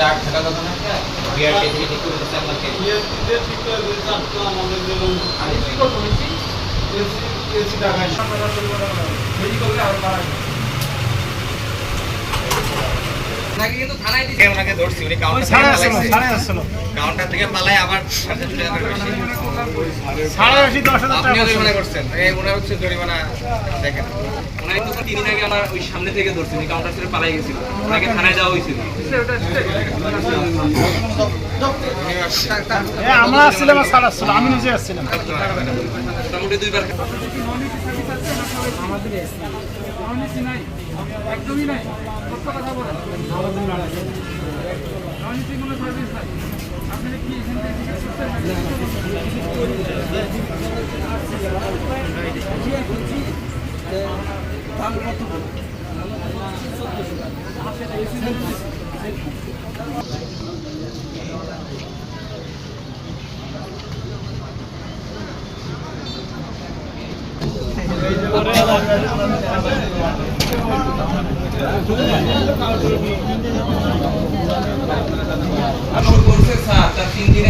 রাতে থাকা কথা না বিআরটি থেকে ঠিক করে দিচ্ছে আপনাকে আমি কি করব নিচ্ছি ওনাকে কিন্তু থানায় দিচ্ছে ওনাকে ধরছি? উনি কাউন্টার থেকে পালাইছে। কাউন্টার থেকে পালাই আবার সাথে চলে যাবে আপনিও জরিমানা করছেন। এই ওনার হচ্ছে জরিমানা দেখেন। ওনার কিন্তু তিন দিন আগে আমার ওই সামনে থেকে ধরছে উনি কাউন্টার ছেড়ে পালাই গেছিল। ওনাকে থানায় যাওয়া হয়েছিল। আমরা আসছিলাম আর স্যার আসছিল আমি নিজে আসছিলাম। একদমই নাই কথা বলেন কোনো সার্ভিস আমরা বলছে স্যার তার তিন দিন